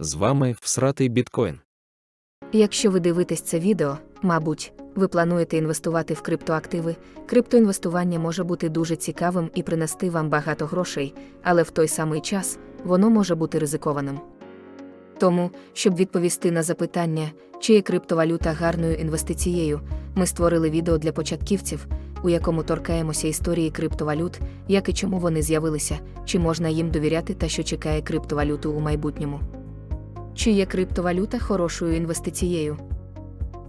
З вами всратий біткоін. Якщо ви дивитесь це відео, мабуть, ви плануєте інвестувати в криптоактиви, криптоінвестування може бути дуже цікавим і принести вам багато грошей, але в той самий час воно може бути ризикованим. Тому, щоб відповісти на запитання, чи є криптовалюта гарною інвестицією, ми створили відео для початківців, у якому торкаємося історії криптовалют, як і чому вони з'явилися, чи можна їм довіряти та що чекає криптовалюту у майбутньому. Чи є криптовалюта хорошою інвестицією?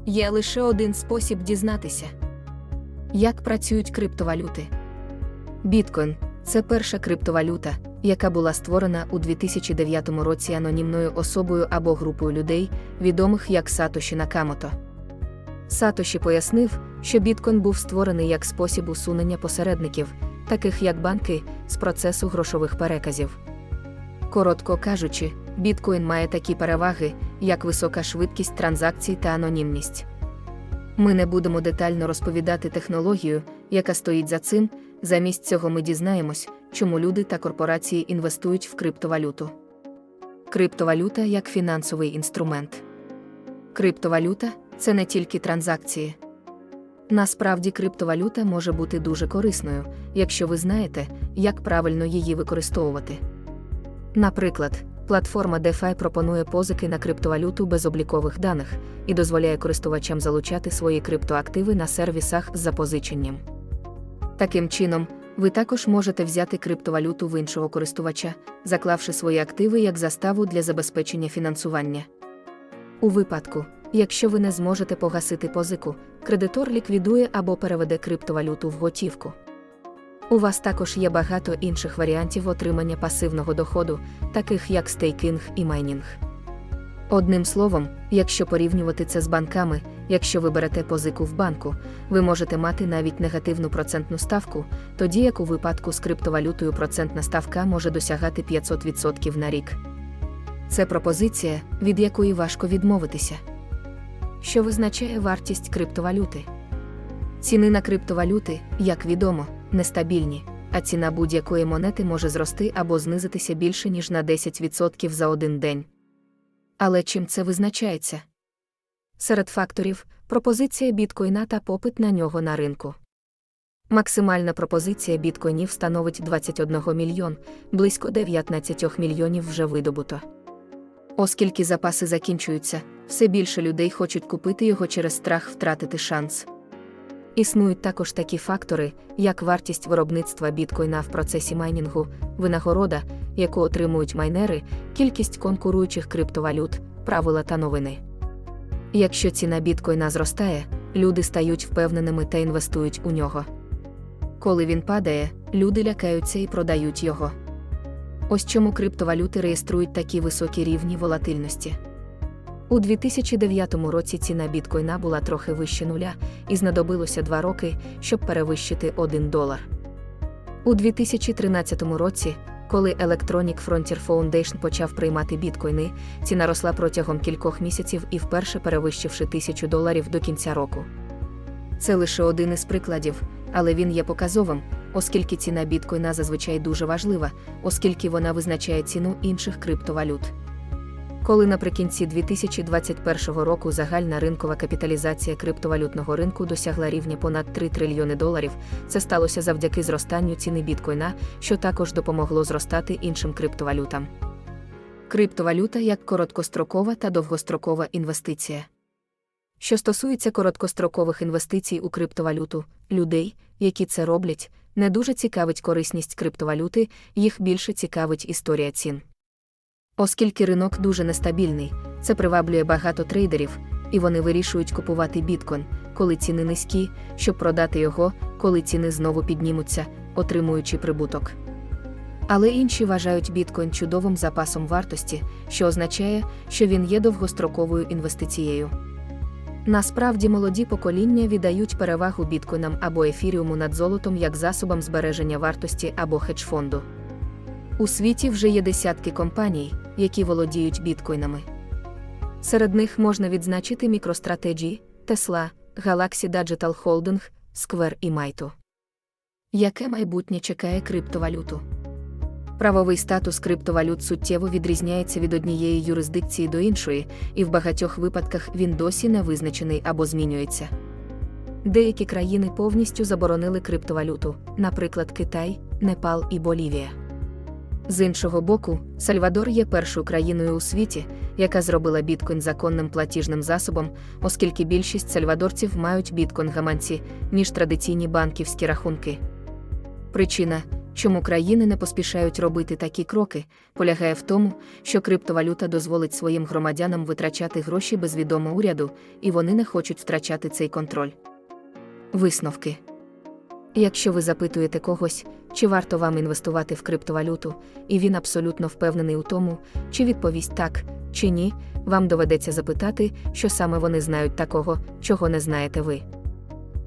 Є лише один спосіб дізнатися. Як працюють криптовалюти? Біткоін це перша криптовалюта, яка була створена у 2009 році анонімною особою або групою людей, відомих як Сатоші Накамото. Сатоші пояснив, що біткоін був створений як спосіб усунення посередників, таких як банки, з процесу грошових переказів. Коротко кажучи, біткоін має такі переваги, як висока швидкість транзакцій та анонімність. Ми не будемо детально розповідати технологію, яка стоїть за цим, замість цього ми дізнаємось, чому люди та корпорації інвестують в криптовалюту. Криптовалюта як фінансовий інструмент. Криптовалюта це не тільки транзакції. Насправді, криптовалюта може бути дуже корисною, якщо ви знаєте, як правильно її використовувати. Наприклад, платформа DeFi пропонує позики на криптовалюту без облікових даних і дозволяє користувачам залучати свої криптоактиви на сервісах з запозиченням. Таким чином, ви також можете взяти криптовалюту в іншого користувача, заклавши свої активи як заставу для забезпечення фінансування. У випадку, якщо ви не зможете погасити позику, кредитор ліквідує або переведе криптовалюту в готівку. У вас також є багато інших варіантів отримання пасивного доходу, таких як стейкінг і майнінг. Одним словом, якщо порівнювати це з банками, якщо ви берете позику в банку, ви можете мати навіть негативну процентну ставку, тоді як у випадку з криптовалютою процентна ставка може досягати 500% на рік. Це пропозиція, від якої важко відмовитися. Що визначає вартість криптовалюти? Ціни на криптовалюти, як відомо, нестабільні, а ціна будь-якої монети може зрости або знизитися більше ніж на 10% за один день. Але чим це визначається? Серед факторів пропозиція біткоїна та попит на нього на ринку. Максимальна пропозиція біткоїнів становить 21 мільйон, близько 19 мільйонів вже видобуто. Оскільки запаси закінчуються, все більше людей хочуть купити його через страх втратити шанс. Існують також такі фактори, як вартість виробництва біткоїна в процесі майнінгу, винагорода, яку отримують майнери, кількість конкуруючих криптовалют, правила та новини. Якщо ціна біткоїна зростає, люди стають впевненими та інвестують у нього. Коли він падає, люди лякаються і продають його. Ось чому криптовалюти реєструють такі високі рівні волатильності. У 2009 році ціна біткоїна була трохи вище нуля, і знадобилося два роки, щоб перевищити 1 долар. У 2013 році, коли Electronic Frontier Foundation почав приймати біткоїни, ціна росла протягом кількох місяців і вперше перевищивши тисячу доларів до кінця року. Це лише один із прикладів, але він є показовим, оскільки ціна біткоїна зазвичай дуже важлива, оскільки вона визначає ціну інших криптовалют. Коли наприкінці 2021 року загальна ринкова капіталізація криптовалютного ринку досягла рівня понад 3 трильйони доларів, це сталося завдяки зростанню ціни біткоїна, що також допомогло зростати іншим криптовалютам. Криптовалюта як короткострокова та довгострокова інвестиція. Що стосується короткострокових інвестицій у криптовалюту, людей, які це роблять, не дуже цікавить корисність криптовалюти, їх більше цікавить історія цін. Оскільки ринок дуже нестабільний, це приваблює багато трейдерів, і вони вирішують купувати біткоін, коли ціни низькі, щоб продати його, коли ціни знову піднімуться, отримуючи прибуток. Але інші вважають біткоін чудовим запасом вартості, що означає, що він є довгостроковою інвестицією. Насправді молоді покоління віддають перевагу біткоїнам або ефіріуму над золотом як засобам збереження вартості або хедж-фонду. У світі вже є десятки компаній, які володіють біткоїнами. Серед них можна відзначити MicroStrategy, Tesla, Galaxy Digital Holding, Square і Maitu. Яке майбутнє чекає криптовалюту? Правовий статус криптовалют суттєво відрізняється від однієї юрисдикції до іншої, і в багатьох випадках він досі не визначений або змінюється. Деякі країни повністю заборонили криптовалюту, наприклад, Китай, Непал і Болівія. З іншого боку, Сальвадор є першою країною у світі, яка зробила біткоін законним платіжним засобом, оскільки більшість сальвадорців мають біткоін-гаманці, ніж традиційні банківські рахунки. Причина, чому країни не поспішають робити такі кроки, полягає в тому, що криптовалюта дозволить своїм громадянам витрачати гроші без відомо уряду, і вони не хочуть втрачати цей контроль. Висновки. Якщо ви запитуєте когось, чи варто вам інвестувати в криптовалюту, і він абсолютно впевнений у тому, чи відповість так, чи ні, вам доведеться запитати, що саме вони знають такого, чого не знаєте ви.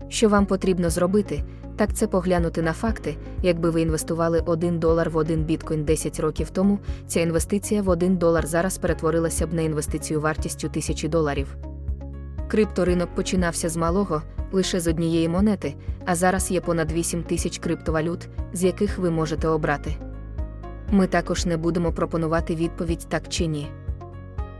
Що вам потрібно зробити, так це поглянути на факти, якби ви інвестували 1 долар в один біткоін 10 років тому, ця інвестиція в 1 долар зараз перетворилася б на інвестицію вартістю тисячі доларів. Крипторинок починався з малого, лише з однієї монети, а зараз є понад 8 тисяч криптовалют, з яких ви можете обрати. Ми також не будемо пропонувати відповідь так чи ні.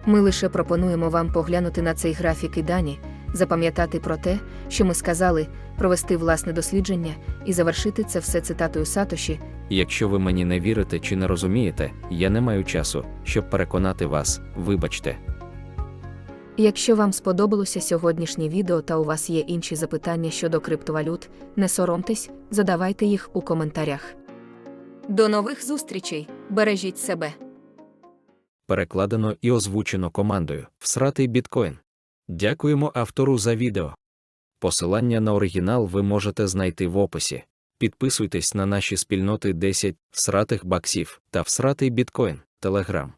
Ми лише пропонуємо вам поглянути на цей графік і дані, запам'ятати про те, що ми сказали, провести власне дослідження і завершити це все цитатою Сатоші, Якщо ви мені не вірите чи не розумієте, я не маю часу, щоб переконати вас, вибачте. Якщо вам сподобалося сьогоднішнє відео та у вас є інші запитання щодо криптовалют, не соромтесь, задавайте їх у коментарях. До нових зустрічей! Бережіть себе! Перекладено і озвучено командою Всратий біткоін. Дякуємо автору за відео. Посилання на оригінал ви можете знайти в описі. Підписуйтесь на наші спільноти 10 всратих баксів та всратий біткоін, телеграм.